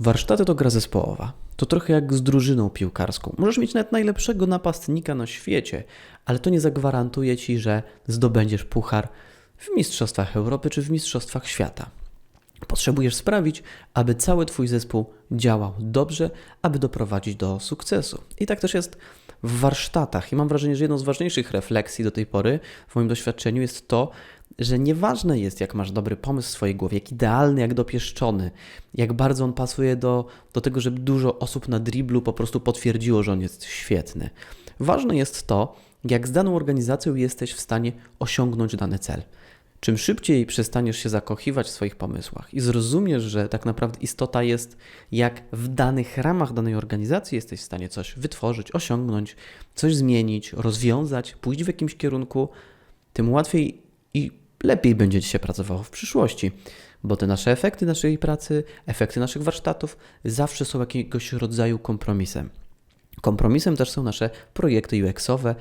Warsztaty to gra zespołowa. To trochę jak z drużyną piłkarską. Możesz mieć nawet najlepszego napastnika na świecie, ale to nie zagwarantuje ci, że zdobędziesz puchar w Mistrzostwach Europy czy w Mistrzostwach Świata. Potrzebujesz sprawić, aby cały Twój zespół działał dobrze, aby doprowadzić do sukcesu. I tak też jest w warsztatach. I mam wrażenie, że jedną z ważniejszych refleksji do tej pory w moim doświadczeniu jest to, że nieważne jest, jak masz dobry pomysł w swojej głowie, jak idealny, jak dopieszczony, jak bardzo on pasuje do, do tego, żeby dużo osób na driblu po prostu potwierdziło, że on jest świetny. Ważne jest to, jak z daną organizacją jesteś w stanie osiągnąć dany cel. Czym szybciej przestaniesz się zakochiwać w swoich pomysłach i zrozumiesz, że tak naprawdę istota jest, jak w danych ramach danej organizacji jesteś w stanie coś wytworzyć, osiągnąć, coś zmienić, rozwiązać, pójść w jakimś kierunku, tym łatwiej i lepiej będzie Ci się pracowało w przyszłości, bo te nasze efekty naszej pracy, efekty naszych warsztatów zawsze są jakiegoś rodzaju kompromisem. Kompromisem też są nasze projekty UX-owe,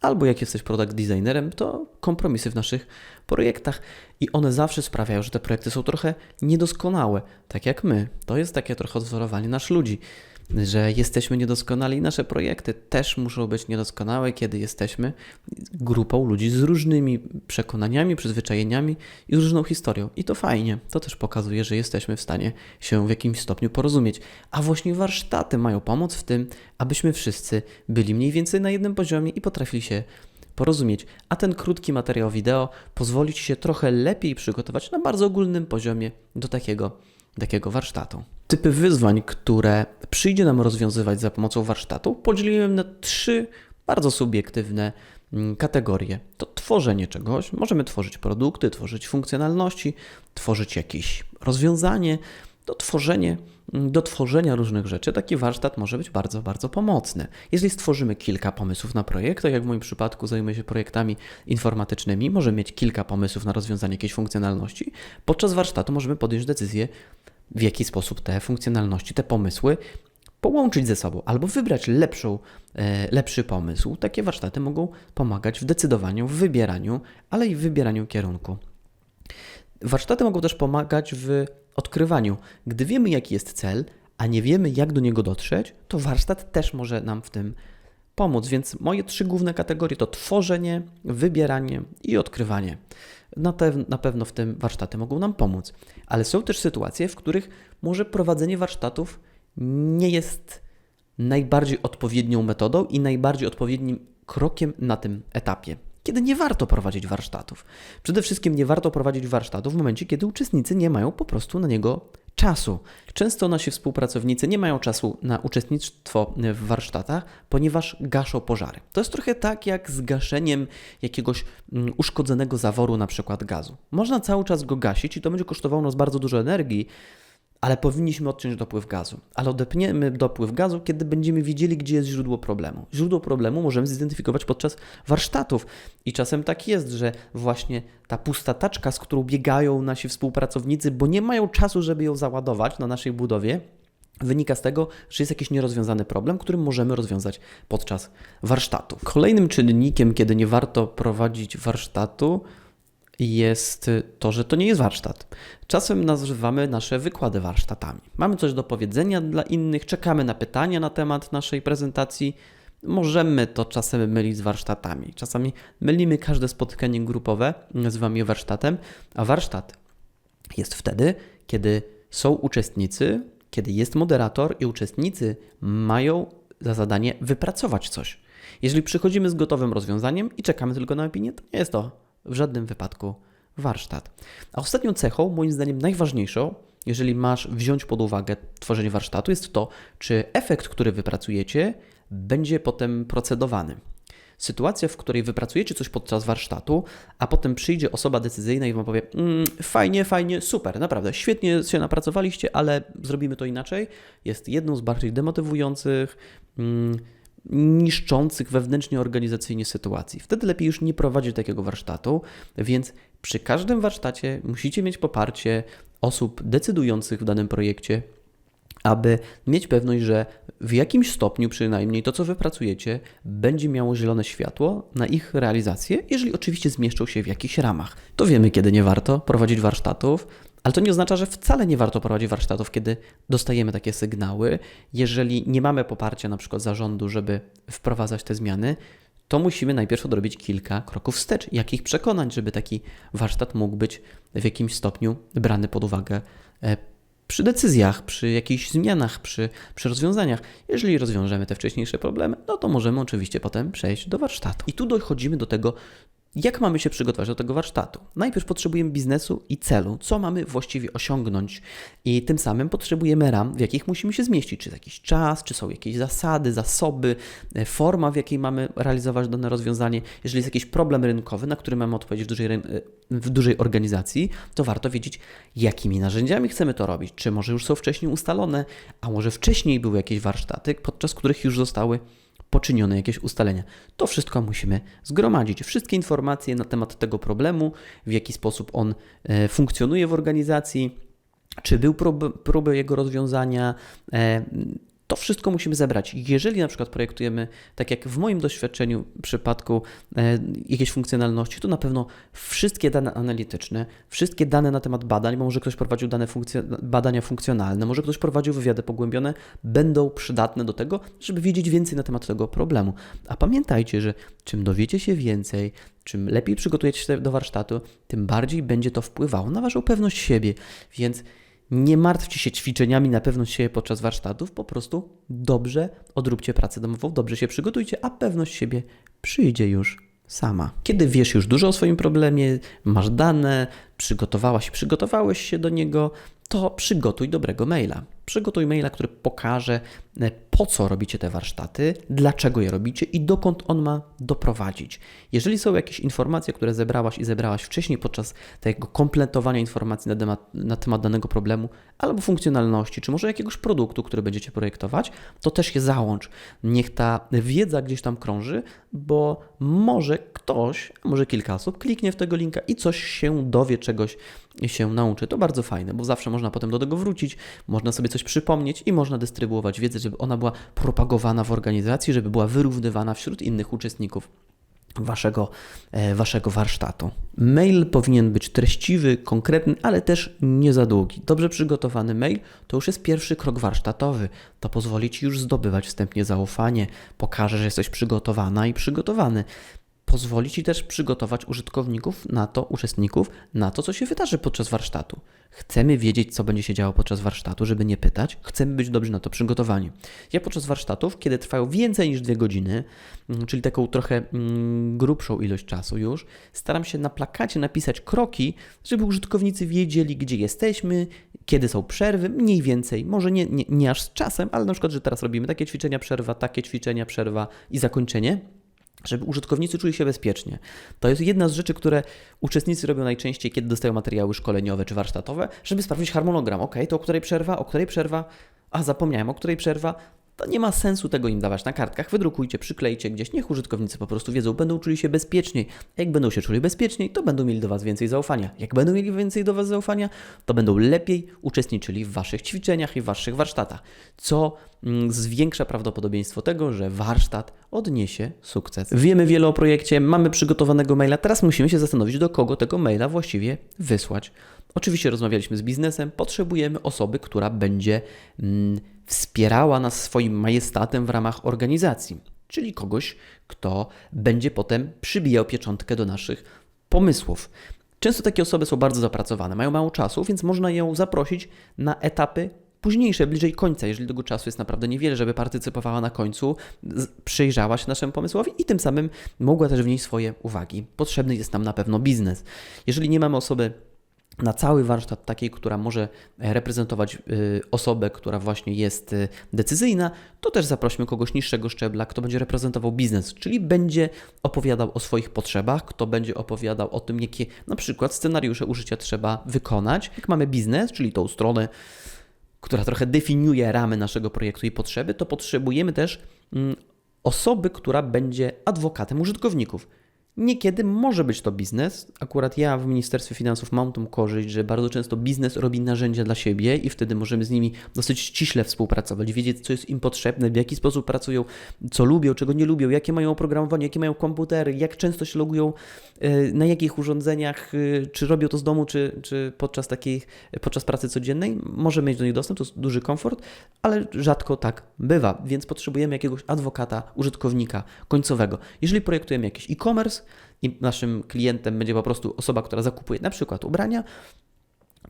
albo jak jesteś product designerem, to kompromisy w naszych projektach i one zawsze sprawiają, że te projekty są trochę niedoskonałe, tak jak my. To jest takie trochę odwzorowanie nasz ludzi że jesteśmy niedoskonali. Nasze projekty też muszą być niedoskonałe, kiedy jesteśmy grupą ludzi z różnymi przekonaniami, przyzwyczajeniami i z różną historią. I to fajnie. To też pokazuje, że jesteśmy w stanie się w jakimś stopniu porozumieć. A właśnie warsztaty mają pomóc w tym, abyśmy wszyscy byli mniej więcej na jednym poziomie i potrafili się porozumieć, a ten krótki materiał wideo pozwoli Ci się trochę lepiej przygotować na bardzo ogólnym poziomie do takiego, takiego warsztatu. Typy wyzwań, które przyjdzie nam rozwiązywać za pomocą warsztatu, podzieliłem na trzy bardzo subiektywne mm, kategorie. To tworzenie czegoś, możemy tworzyć produkty, tworzyć funkcjonalności, tworzyć jakieś rozwiązanie, to tworzenie, mm, do tworzenia różnych rzeczy taki warsztat może być bardzo, bardzo pomocny. Jeżeli stworzymy kilka pomysłów na projekt, tak jak w moim przypadku zajmuję się projektami informatycznymi, możemy mieć kilka pomysłów na rozwiązanie jakiejś funkcjonalności, podczas warsztatu możemy podjąć decyzję, w jaki sposób te funkcjonalności, te pomysły połączyć ze sobą albo wybrać lepszą, e, lepszy pomysł. Takie warsztaty mogą pomagać w decydowaniu, w wybieraniu, ale i w wybieraniu kierunku. Warsztaty mogą też pomagać w odkrywaniu. Gdy wiemy, jaki jest cel, a nie wiemy, jak do niego dotrzeć, to warsztat też może nam w tym pomóc. Więc moje trzy główne kategorie to tworzenie, wybieranie i odkrywanie. Na, na pewno w tym warsztaty mogą nam pomóc. Ale są też sytuacje, w których może prowadzenie warsztatów nie jest najbardziej odpowiednią metodą i najbardziej odpowiednim krokiem na tym etapie. Kiedy nie warto prowadzić warsztatów. Przede wszystkim nie warto prowadzić warsztatów w momencie, kiedy uczestnicy nie mają po prostu na niego czasu. Często nasi współpracownicy nie mają czasu na uczestnictwo w warsztatach, ponieważ gaszą pożary. To jest trochę tak jak z gaszeniem jakiegoś mm, uszkodzonego zaworu, na przykład gazu. Można cały czas go gasić i to będzie kosztowało nas bardzo dużo energii, ale powinniśmy odciąć dopływ gazu. Ale odepniemy dopływ gazu, kiedy będziemy wiedzieli, gdzie jest źródło problemu. Źródło problemu możemy zidentyfikować podczas warsztatów. I czasem tak jest, że właśnie ta pusta taczka, z którą biegają nasi współpracownicy, bo nie mają czasu, żeby ją załadować na naszej budowie, wynika z tego, że jest jakiś nierozwiązany problem, który możemy rozwiązać podczas warsztatu. Kolejnym czynnikiem, kiedy nie warto prowadzić warsztatu, jest to, że to nie jest warsztat. Czasem nazywamy nasze wykłady warsztatami. Mamy coś do powiedzenia dla innych, czekamy na pytania na temat naszej prezentacji. Możemy to czasem mylić z warsztatami. Czasami mylimy każde spotkanie grupowe, nazywamy je warsztatem, a warsztat jest wtedy, kiedy są uczestnicy, kiedy jest moderator i uczestnicy mają za zadanie wypracować coś. Jeżeli przychodzimy z gotowym rozwiązaniem i czekamy tylko na opinię, to nie jest to w żadnym wypadku warsztat. A ostatnią cechą, moim zdaniem najważniejszą, jeżeli masz wziąć pod uwagę tworzenie warsztatu, jest to, czy efekt, który wypracujecie, będzie potem procedowany. Sytuacja, w której wypracujecie coś podczas warsztatu, a potem przyjdzie osoba decyzyjna i wam powie: mm, fajnie, fajnie, super, naprawdę, świetnie się napracowaliście, ale zrobimy to inaczej, jest jedną z bardziej demotywujących. Mm, niszczących wewnętrznie organizacyjnie sytuacji. Wtedy lepiej już nie prowadzić takiego warsztatu, więc przy każdym warsztacie musicie mieć poparcie osób decydujących w danym projekcie, aby mieć pewność, że w jakimś stopniu przynajmniej to, co wypracujecie, będzie miało zielone światło na ich realizację, jeżeli oczywiście zmieszczą się w jakichś ramach. To wiemy, kiedy nie warto prowadzić warsztatów, Ale to nie oznacza, że wcale nie warto prowadzić warsztatów, kiedy dostajemy takie sygnały. Jeżeli nie mamy poparcia na przykład zarządu, żeby wprowadzać te zmiany, to musimy najpierw odrobić kilka kroków wstecz. Jakich przekonać, żeby taki warsztat mógł być w jakimś stopniu brany pod uwagę e, przy decyzjach, przy jakichś zmianach, przy, przy rozwiązaniach. Jeżeli rozwiążemy te wcześniejsze problemy, no to możemy oczywiście potem przejść do warsztatu. I tu dochodzimy do tego, jak mamy się przygotować do tego warsztatu? Najpierw potrzebujemy biznesu i celu, co mamy właściwie osiągnąć, i tym samym potrzebujemy ram, w jakich musimy się zmieścić. Czy jakiś czas, czy są jakieś zasady, zasoby, e, forma, w jakiej mamy realizować dane rozwiązanie. Jeżeli jest jakiś problem rynkowy, na który mamy odpowiedzieć w dużej, e, w dużej organizacji, to warto wiedzieć, jakimi narzędziami chcemy to robić. Czy może już są wcześniej ustalone, a może wcześniej były jakieś warsztaty, podczas których już zostały poczynione jakieś ustalenia. To wszystko musimy zgromadzić. Wszystkie informacje na temat tego problemu, w jaki sposób on e, funkcjonuje w organizacji, czy był prób, próby jego rozwiązania, e, to wszystko musimy zebrać. Jeżeli na przykład projektujemy, tak jak w moim doświadczeniu w przypadku e, jakiejś funkcjonalności, to na pewno wszystkie dane analityczne, wszystkie dane na temat badań, może ktoś prowadził dane badania funkcjonalne, może ktoś prowadził wywiady pogłębione, będą przydatne do tego, żeby wiedzieć więcej na temat tego problemu. A pamiętajcie, że czym dowiecie się więcej, czym lepiej przygotujecie się do warsztatu, tym bardziej będzie to wpływało na Waszą pewność siebie. Więc nie martwcie się ćwiczeniami na pewność siebie podczas warsztatów, po prostu dobrze odróbcie pracę domową, dobrze się przygotujcie, a pewność siebie przyjdzie już sama. Kiedy wiesz już dużo o swoim problemie, masz dane, przygotowałaś przygotowałeś się do niego, to przygotuj dobrego maila. Przygotuj maila, który pokaże, e, po co robicie te warsztaty, dlaczego je robicie i dokąd on ma doprowadzić. Jeżeli są jakieś informacje, które zebrałaś i zebrałaś wcześniej podczas tego kompletowania informacji na temat, na temat danego problemu, albo funkcjonalności, czy może jakiegoś produktu, który będziecie projektować, to też je załącz. Niech ta wiedza gdzieś tam krąży, bo może ktoś, może kilka osób kliknie w tego linka i coś się dowie, czegoś się nauczy. To bardzo fajne, bo zawsze można potem do tego wrócić, można sobie coś przypomnieć i można dystrybuować wiedzę, żeby ona była propagowana w organizacji, żeby była wyrównywana wśród innych uczestników waszego, e, waszego warsztatu. Mail powinien być treściwy, konkretny, ale też nie za długi. Dobrze przygotowany mail to już jest pierwszy krok warsztatowy. To pozwoli ci już zdobywać wstępnie zaufanie, pokaże, że jesteś przygotowana i przygotowany pozwoli Ci też przygotować użytkowników na to, uczestników na to, co się wydarzy podczas warsztatu. Chcemy wiedzieć, co będzie się działo podczas warsztatu, żeby nie pytać. Chcemy być dobrze na to przygotowani. Ja podczas warsztatów, kiedy trwają więcej niż dwie godziny, mm, czyli taką trochę mm, grubszą ilość czasu już, staram się na plakacie napisać kroki, żeby użytkownicy wiedzieli, gdzie jesteśmy, kiedy są przerwy, mniej więcej, może nie, nie, nie aż z czasem, ale na przykład, że teraz robimy takie ćwiczenia, przerwa, takie ćwiczenia, przerwa i zakończenie żeby użytkownicy czuli się bezpiecznie. To jest jedna z rzeczy, które uczestnicy robią najczęściej, kiedy dostają materiały szkoleniowe czy warsztatowe, żeby sprawdzić harmonogram. Ok, to o której przerwa, o której przerwa, a zapomniałem, o której przerwa, to nie ma sensu tego im dawać na kartkach. Wydrukujcie, przyklejcie gdzieś, niech użytkownicy po prostu wiedzą, będą czuli się bezpieczniej. Jak będą się czuli bezpieczniej, to będą mieli do Was więcej zaufania. Jak będą mieli więcej do Was zaufania, to będą lepiej uczestniczyli w Waszych ćwiczeniach i w Waszych warsztatach, co mm, zwiększa prawdopodobieństwo tego, że warsztat odniesie sukces. Wiemy wiele o projekcie, mamy przygotowanego maila, teraz musimy się zastanowić, do kogo tego maila właściwie wysłać. Oczywiście rozmawialiśmy z biznesem, potrzebujemy osoby, która będzie mm, wspierała nas swoim majestatem w ramach organizacji, czyli kogoś, kto będzie potem przybijał pieczątkę do naszych pomysłów. Często takie osoby są bardzo zapracowane, mają mało czasu, więc można ją zaprosić na etapy późniejsze, bliżej końca, jeżeli tego czasu jest naprawdę niewiele, żeby partycypowała na końcu, przyjrzała się naszemu pomysłowi i tym samym mogła też wnieść swoje uwagi. Potrzebny jest nam na pewno biznes. Jeżeli nie mamy osoby na cały warsztat takiej, która może reprezentować y, osobę, która właśnie jest y, decyzyjna, to też zaprośmy kogoś niższego szczebla, kto będzie reprezentował biznes, czyli będzie opowiadał o swoich potrzebach, kto będzie opowiadał o tym, jakie na przykład scenariusze użycia trzeba wykonać. Jak mamy biznes, czyli tą stronę, która trochę definiuje ramy naszego projektu i potrzeby, to potrzebujemy też mm, osoby, która będzie adwokatem użytkowników Niekiedy może być to biznes. Akurat ja w Ministerstwie Finansów mam tą korzyść, że bardzo często biznes robi narzędzia dla siebie i wtedy możemy z nimi dosyć ściśle współpracować, wiedzieć, co jest im potrzebne, w jaki sposób pracują, co lubią, czego nie lubią, jakie mają oprogramowanie, jakie mają komputery, jak często się logują, e, na jakich urządzeniach, e, czy robią to z domu, czy, czy podczas takiej, podczas pracy codziennej. Możemy mieć do nich dostęp, to jest duży komfort, ale rzadko tak bywa, więc potrzebujemy jakiegoś adwokata, użytkownika końcowego. Jeżeli projektujemy jakiś e-commerce, i naszym klientem będzie po prostu osoba, która zakupuje na przykład ubrania,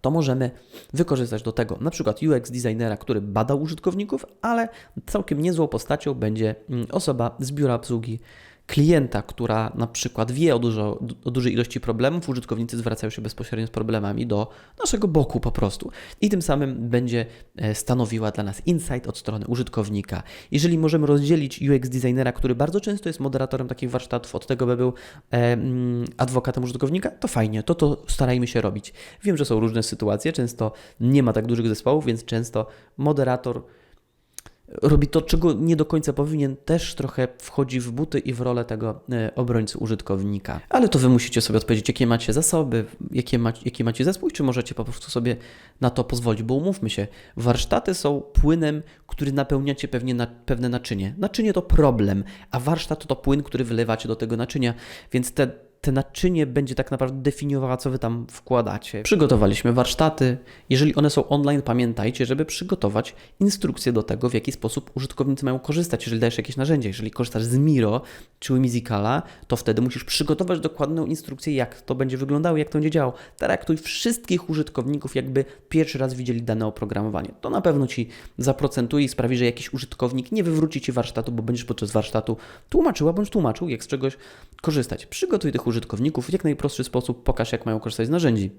to możemy wykorzystać do tego na przykład UX designera, który bada użytkowników, ale całkiem niezłą postacią będzie mm, osoba z biura obsługi klienta, która na przykład wie o, dużo, o dużej ilości problemów, użytkownicy zwracają się bezpośrednio z problemami do naszego boku po prostu. I tym samym będzie e, stanowiła dla nas insight od strony użytkownika. Jeżeli możemy rozdzielić UX designera, który bardzo często jest moderatorem takich warsztatów, od tego, by był e, mm, adwokatem użytkownika, to fajnie, to to starajmy się robić. Wiem, że są różne sytuacje, często nie ma tak dużych zespołów, więc często moderator robi to, czego nie do końca powinien, też trochę wchodzi w buty i w rolę tego e, obrońcy użytkownika. Ale to wy musicie sobie odpowiedzieć, jakie macie zasoby, jakie macie, jaki macie zespół, czy możecie po prostu sobie na to pozwolić, bo umówmy się, warsztaty są płynem, który napełniacie pewnie na pewne naczynie. Naczynie to problem, a warsztat to płyn, który wylewacie do tego naczynia, więc te te naczynie będzie tak naprawdę definiowała, co wy tam wkładacie. Przygotowaliśmy warsztaty. Jeżeli one są online, pamiętajcie, żeby przygotować instrukcje do tego, w jaki sposób użytkownicy mają korzystać. Jeżeli dajesz jakieś narzędzie, jeżeli korzystasz z Miro czy Whimsicala, to wtedy musisz przygotować dokładną instrukcję, jak to będzie wyglądało, jak to będzie działało. Traktuj wszystkich użytkowników, jakby pierwszy raz widzieli dane oprogramowanie. To na pewno ci zaprocentuje i sprawi, że jakiś użytkownik nie wywróci ci warsztatu, bo będziesz podczas warsztatu tłumaczyła bądź tłumaczył, jak z czegoś korzystać. Przygotuj tych użytkowników w jak najprostszy sposób, pokaż jak mają korzystać z narzędzi.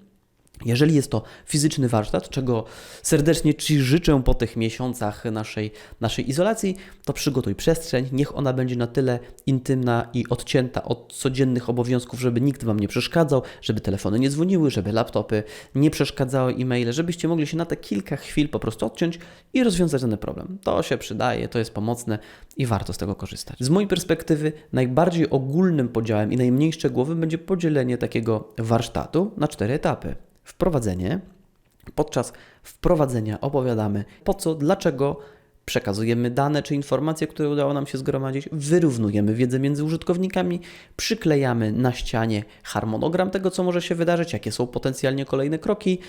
Jeżeli jest to fizyczny warsztat, czego serdecznie Ci życzę po tych miesiącach naszej, naszej izolacji, to przygotuj przestrzeń, niech ona będzie na tyle intymna i odcięta od codziennych obowiązków, żeby nikt Wam nie przeszkadzał, żeby telefony nie dzwoniły, żeby laptopy nie przeszkadzały e-maile, żebyście mogli się na te kilka chwil po prostu odciąć i rozwiązać ten problem. To się przydaje, to jest pomocne i warto z tego korzystać. Z mojej perspektywy najbardziej ogólnym podziałem i najmniej szczegółowym będzie podzielenie takiego warsztatu na cztery etapy wprowadzenie. Podczas wprowadzenia opowiadamy po co, dlaczego przekazujemy dane czy informacje, które udało nam się zgromadzić, wyrównujemy wiedzę między użytkownikami, przyklejamy na ścianie harmonogram tego, co może się wydarzyć, jakie są potencjalnie kolejne kroki,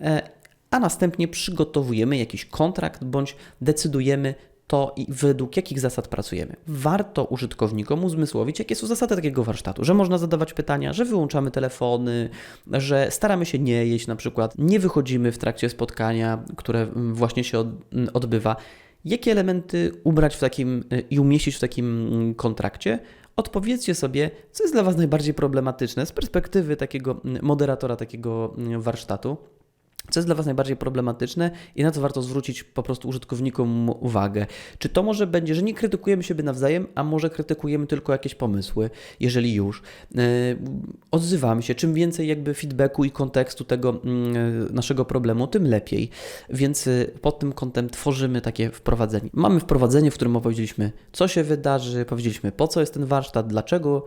e, a następnie przygotowujemy jakiś kontrakt bądź decydujemy, to i według jakich zasad pracujemy. Warto użytkownikom uzmysłowić, jakie są zasady takiego warsztatu, że można zadawać pytania, że wyłączamy telefony, że staramy się nie jeść na przykład, nie wychodzimy w trakcie spotkania, które właśnie się odbywa. Jakie elementy ubrać w takim i umieścić w takim kontrakcie? Odpowiedzcie sobie, co jest dla Was najbardziej problematyczne z perspektywy takiego moderatora takiego warsztatu co jest dla Was najbardziej problematyczne i na co warto zwrócić po prostu użytkownikom uwagę? Czy to może będzie, że nie krytykujemy siebie nawzajem, a może krytykujemy tylko jakieś pomysły, jeżeli już? Yy, odzywamy się, czym więcej jakby feedbacku i kontekstu tego yy, naszego problemu, tym lepiej. Więc yy, pod tym kątem tworzymy takie wprowadzenie. Mamy wprowadzenie, w którym opowiedzieliśmy, co się wydarzy, powiedzieliśmy, po co jest ten warsztat, dlaczego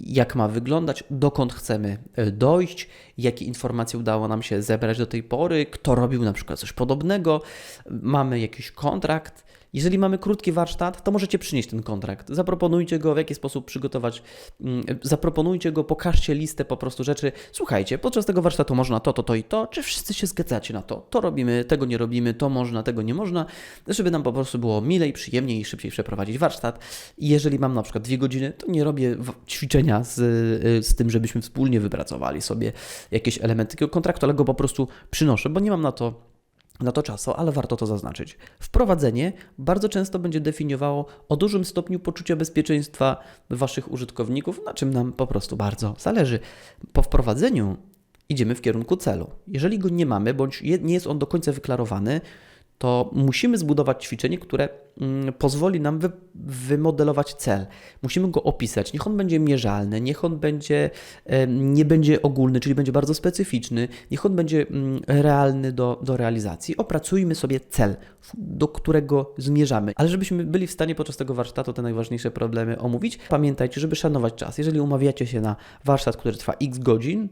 jak ma wyglądać, dokąd chcemy e, dojść, jakie informacje udało nam się zebrać do tej pory, kto robił na przykład coś podobnego, mamy jakiś kontrakt, jeżeli mamy krótki warsztat, to możecie przynieść ten kontrakt. Zaproponujcie go, w jaki sposób przygotować. Mm, zaproponujcie go, pokażcie listę po prostu rzeczy. Słuchajcie, podczas tego warsztatu można to, to, to i to. Czy wszyscy się zgadzacie na to? To robimy, tego nie robimy, to można, tego nie można, żeby nam po prostu było milej, przyjemniej i szybciej przeprowadzić warsztat. I jeżeli mam na przykład dwie godziny, to nie robię ćwiczenia z, y, z tym, żebyśmy wspólnie wypracowali sobie jakieś elementy takiego kontraktu, ale go po prostu przynoszę, bo nie mam na to na to czasu, ale warto to zaznaczyć. Wprowadzenie bardzo często będzie definiowało o dużym stopniu poczucia bezpieczeństwa Waszych użytkowników, na czym nam po prostu bardzo zależy. Po wprowadzeniu idziemy w kierunku celu. Jeżeli go nie mamy, bądź nie jest on do końca wyklarowany, to musimy zbudować ćwiczenie, które mm, pozwoli nam wy, wymodelować cel. Musimy go opisać. Niech on będzie mierzalny, niech on będzie, nie będzie ogólny, czyli będzie bardzo specyficzny, niech on będzie mm, realny do, do realizacji. Opracujmy sobie cel, do którego zmierzamy. Ale żebyśmy byli w stanie podczas tego warsztatu te najważniejsze problemy omówić, pamiętajcie, żeby szanować czas. Jeżeli umawiacie się na warsztat, który trwa x godzin,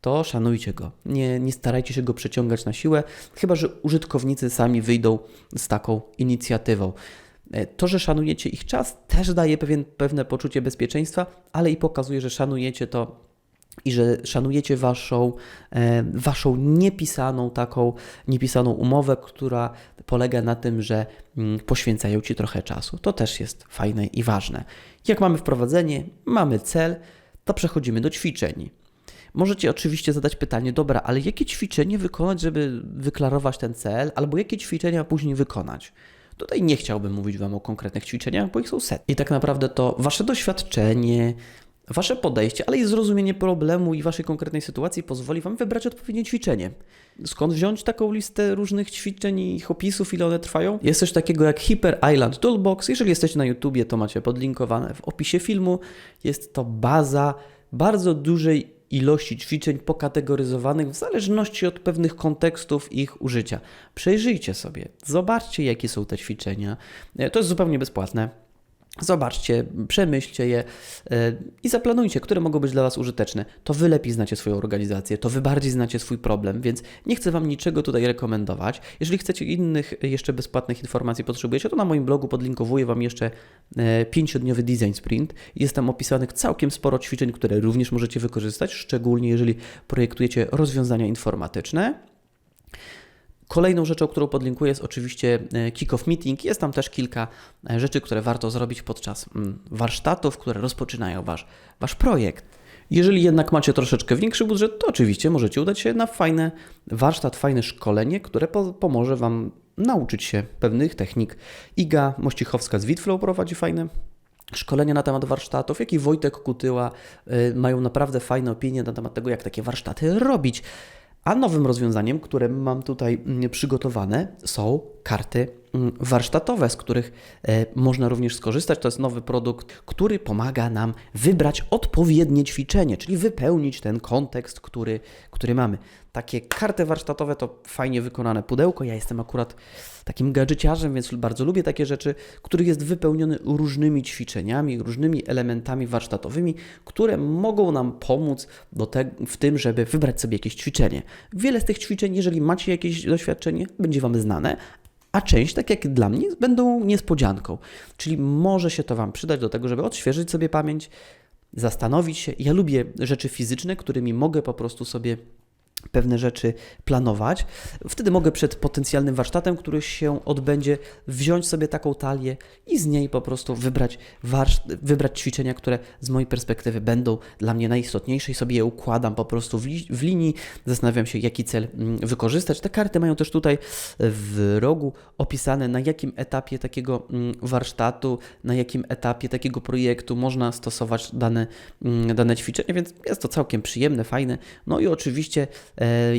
to szanujcie go. Nie, nie starajcie się go przeciągać na siłę, chyba że użytkownicy sami wyjdą z taką inicjatywą. E, To, że szanujecie ich czas, też daje pewien, pewne poczucie bezpieczeństwa, ale i pokazuje, że szanujecie to i że szanujecie waszą, e, waszą niepisaną taką, niepisaną umowę, która polega na tym, że mm, poświęcają ci trochę czasu. To też jest fajne i ważne. Jak mamy wprowadzenie, mamy cel, to przechodzimy do ćwiczeń. Możecie oczywiście zadać pytanie, dobra, ale jakie ćwiczenie wykonać, żeby wyklarować ten cel, albo jakie ćwiczenia później wykonać? Tutaj nie chciałbym mówić Wam o konkretnych ćwiczeniach, bo ich są set. I tak naprawdę to Wasze doświadczenie, Wasze podejście, ale i zrozumienie problemu i Waszej konkretnej sytuacji pozwoli Wam wybrać odpowiednie ćwiczenie. Skąd wziąć taką listę różnych ćwiczeń i ich opisów, ile one trwają? Jest coś takiego jak Hyper Island Toolbox. Jeżeli jesteście na YouTubie, to macie podlinkowane w opisie filmu. Jest to baza bardzo dużej ilości ćwiczeń pokategoryzowanych w zależności od pewnych kontekstów ich użycia. Przejrzyjcie sobie, zobaczcie, jakie są te ćwiczenia. E, To jest zupełnie bezpłatne. Zobaczcie, przemyślcie je e, i zaplanujcie, które mogą być dla Was użyteczne. To Wy lepiej znacie swoją organizację, to Wy bardziej znacie swój problem, więc nie chcę Wam niczego tutaj rekomendować. Jeżeli chcecie innych jeszcze bezpłatnych informacji potrzebujecie, to na moim blogu podlinkowuję Wam jeszcze e, pięciodniowy design sprint. Jest tam opisanych całkiem sporo ćwiczeń, które również możecie wykorzystać, szczególnie jeżeli projektujecie rozwiązania informatyczne. Kolejną rzeczą, którą podlinkuję jest oczywiście e, kick-off meeting. Jest tam też kilka e, rzeczy, które warto zrobić podczas mm, warsztatów, które rozpoczynają wasz, wasz projekt. Jeżeli jednak macie troszeczkę większy budżet, to oczywiście możecie udać się na fajny warsztat, fajne szkolenie, które po, pomoże Wam nauczyć się pewnych technik. Iga Mościchowska z Witflow prowadzi fajne szkolenia na temat warsztatów, jak i Wojtek Kutyła y, mają naprawdę fajne opinie na temat tego, jak takie warsztaty robić. A nowym rozwiązaniem, które mam tutaj mm, przygotowane, są karty warsztatowe, z których e, można również skorzystać. To jest nowy produkt, który pomaga nam wybrać odpowiednie ćwiczenie, czyli wypełnić ten kontekst, który, który mamy. Takie karty warsztatowe to fajnie wykonane pudełko. Ja jestem akurat takim gadżeciarzem, więc bardzo lubię takie rzeczy, których jest wypełniony różnymi ćwiczeniami, różnymi elementami warsztatowymi, które mogą nam pomóc te, w tym, żeby wybrać sobie jakieś ćwiczenie. Wiele z tych ćwiczeń, jeżeli macie jakieś doświadczenie, będzie Wam znane, a część, tak jak dla mnie, będą niespodzianką. Czyli może się to Wam przydać do tego, żeby odświeżyć sobie pamięć, zastanowić się. Ja lubię rzeczy fizyczne, którymi mogę po prostu sobie pewne rzeczy planować. Wtedy mogę przed potencjalnym warsztatem, który się odbędzie, wziąć sobie taką talię i z niej po prostu wybrać, warsz- wybrać ćwiczenia, które z mojej perspektywy będą dla mnie najistotniejsze i sobie je układam po prostu w, li- w linii, zastanawiam się, jaki cel mm, wykorzystać. Te karty mają też tutaj w rogu opisane, na jakim etapie takiego mm, warsztatu, na jakim etapie takiego projektu można stosować dane, mm, dane ćwiczenie, więc jest to całkiem przyjemne, fajne. No i oczywiście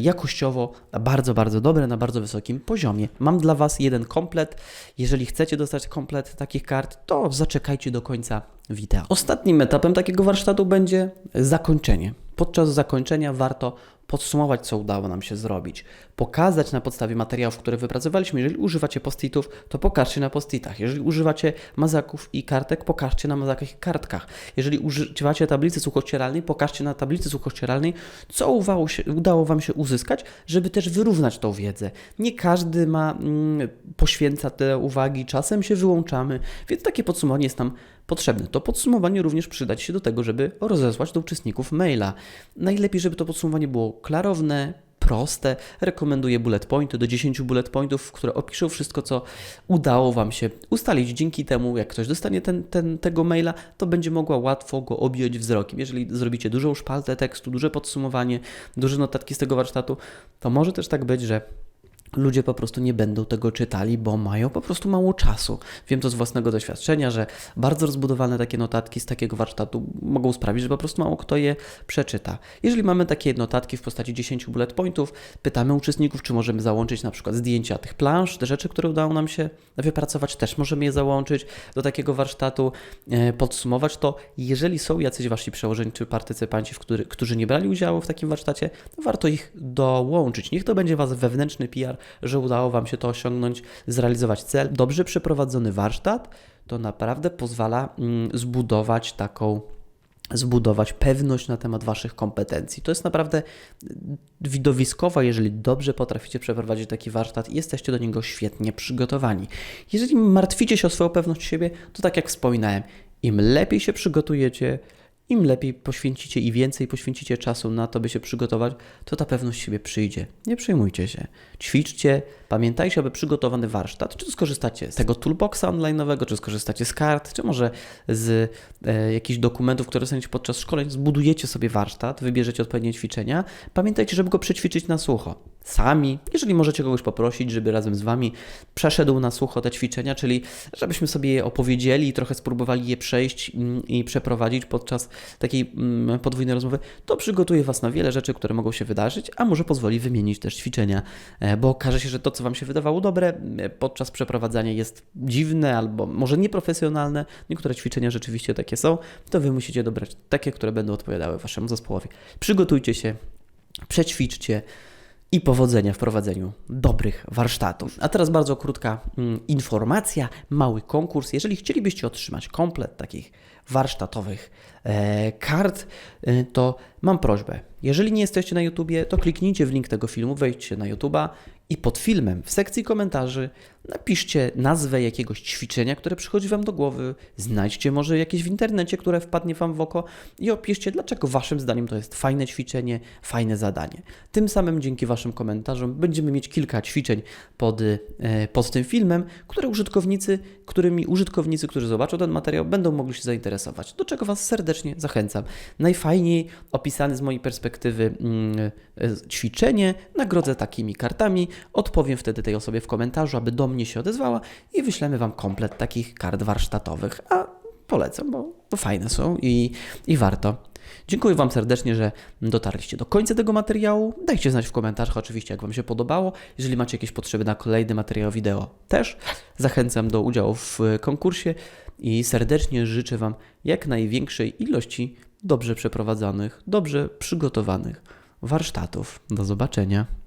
jakościowo bardzo, bardzo dobre, na bardzo wysokim poziomie. Mam dla Was jeden komplet. Jeżeli chcecie dostać komplet takich kart, to zaczekajcie do końca wideo. Ostatnim etapem takiego warsztatu będzie zakończenie. Podczas zakończenia warto podsumować, co udało nam się zrobić, pokazać na podstawie materiałów, które wypracowaliśmy. Jeżeli używacie post-itów, to pokażcie na post-itach. Jeżeli używacie mazaków i kartek, pokażcie na mazakach i kartkach. Jeżeli używacie tablicy suchościeralnej, pokażcie na tablicy suchościeralnej, co udało, się, udało Wam się uzyskać, żeby też wyrównać tą wiedzę. Nie każdy ma, mm, poświęca te uwagi, czasem się wyłączamy, więc takie podsumowanie jest nam potrzebne. To podsumowanie również przydać się do tego, żeby rozesłać do uczestników maila. Najlepiej, żeby to podsumowanie było klarowne, proste. Rekomenduję bullet pointy do 10 bullet pointów, które opiszą wszystko, co udało Wam się ustalić. Dzięki temu, jak ktoś dostanie ten, ten, tego maila, to będzie mogła łatwo go objąć wzrokiem. Jeżeli zrobicie dużą szpaltę tekstu, duże podsumowanie, duże notatki z tego warsztatu, to może też tak być, że ludzie po prostu nie będą tego czytali, bo mają po prostu mało czasu. Wiem to z własnego doświadczenia, że bardzo rozbudowane takie notatki z takiego warsztatu mogą sprawić, że po prostu mało kto je przeczyta. Jeżeli mamy takie notatki w postaci 10 bullet pointów, pytamy uczestników, czy możemy załączyć na przykład zdjęcia tych plansz, te rzeczy, które udało nam się wypracować, też możemy je załączyć do takiego warsztatu, e, podsumować to. Jeżeli są jacyś wasi przełożeni czy partycypanci, którzy nie brali udziału w takim warsztacie, to warto ich dołączyć. Niech to będzie was wewnętrzny PR, że udało wam się to osiągnąć, zrealizować cel. Dobrze przeprowadzony warsztat to naprawdę pozwala mm, zbudować taką zbudować pewność na temat Waszych kompetencji. To jest naprawdę widowiskowe, jeżeli dobrze potraficie przeprowadzić taki warsztat i jesteście do niego świetnie przygotowani. Jeżeli martwicie się o swoją pewność siebie, to tak jak wspominałem, im lepiej się przygotujecie, im lepiej poświęcicie i więcej poświęcicie czasu na to, by się przygotować, to ta pewność siebie przyjdzie. Nie przejmujcie się. Ćwiczcie, pamiętajcie, aby przygotowany warsztat, czy to skorzystacie z tego toolboxa online'owego, czy skorzystacie z kart, czy może z e, jakichś dokumentów, które dostaniecie podczas szkoleń, zbudujecie sobie warsztat, wybierzecie odpowiednie ćwiczenia. Pamiętajcie, żeby go przećwiczyć na sucho. Sami, jeżeli możecie kogoś poprosić, żeby razem z Wami przeszedł na sucho te ćwiczenia, czyli żebyśmy sobie je opowiedzieli i trochę spróbowali je przejść mm, i przeprowadzić podczas takiej mm, podwójnej rozmowy, to przygotuje Was na wiele rzeczy, które mogą się wydarzyć, a może pozwoli wymienić też ćwiczenia, e, bo okaże się, że to, co Wam się wydawało dobre, e, podczas przeprowadzania jest dziwne albo może nieprofesjonalne. Niektóre ćwiczenia rzeczywiście takie są, to Wy musicie dobrać takie, które będą odpowiadały Waszemu zespołowi. Przygotujcie się, przećwiczcie i powodzenia w prowadzeniu dobrych warsztatów. A teraz bardzo krótka mm, informacja, mały konkurs. Jeżeli chcielibyście otrzymać komplet takich warsztatowych e, kart, e, to mam prośbę. Jeżeli nie jesteście na YouTubie, to kliknijcie w link tego filmu, wejdźcie na YouTuba i pod filmem w sekcji komentarzy napiszcie nazwę jakiegoś ćwiczenia, które przychodzi Wam do głowy, znajdźcie może jakieś w internecie, które wpadnie Wam w oko i opiszcie, dlaczego Waszym zdaniem to jest fajne ćwiczenie, fajne zadanie. Tym samym dzięki Waszym komentarzom będziemy mieć kilka ćwiczeń pod, e, pod tym filmem, które użytkownicy, którymi użytkownicy, którzy zobaczą ten materiał, będą mogli się zainteresować, do czego Was serdecznie zachęcam. Najfajniej opisany z mojej perspektywy mm, e, ćwiczenie nagrodzę takimi kartami, Odpowiem wtedy tej osobie w komentarzu, aby do mnie się odezwała i wyślemy Wam komplet takich kart warsztatowych. A polecam, bo, bo fajne są i, i warto. Dziękuję Wam serdecznie, że dotarliście do końca tego materiału. Dajcie znać w komentarzach oczywiście, jak Wam się podobało. Jeżeli macie jakieś potrzeby na kolejny materiał wideo, też zachęcam do udziału w konkursie i serdecznie życzę Wam jak największej ilości dobrze przeprowadzonych, dobrze przygotowanych warsztatów. Do zobaczenia.